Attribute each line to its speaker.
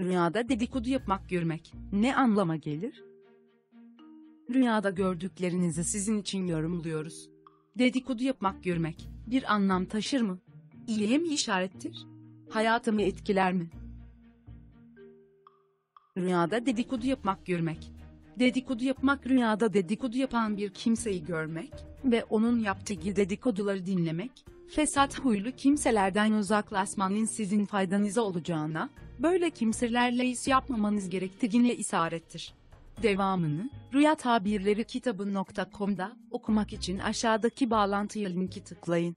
Speaker 1: Rüyada dedikodu yapmak görmek ne anlama gelir? Rüyada gördüklerinizi sizin için yorumluyoruz. Dedikodu yapmak görmek bir anlam taşır mı? İyiye mi işarettir? Hayatımı etkiler mi? Rüyada dedikodu yapmak görmek. Dedikodu yapmak rüyada dedikodu yapan bir kimseyi görmek ve onun yaptığı dedikoduları dinlemek, fesat huylu kimselerden uzaklaşmanın sizin faydanıza olacağına, böyle kimselerle iş yapmamanız gerektiğine isarettir. Devamını, Rüya Tabirleri kitabı.com'da okumak için aşağıdaki bağlantıya linki tıklayın.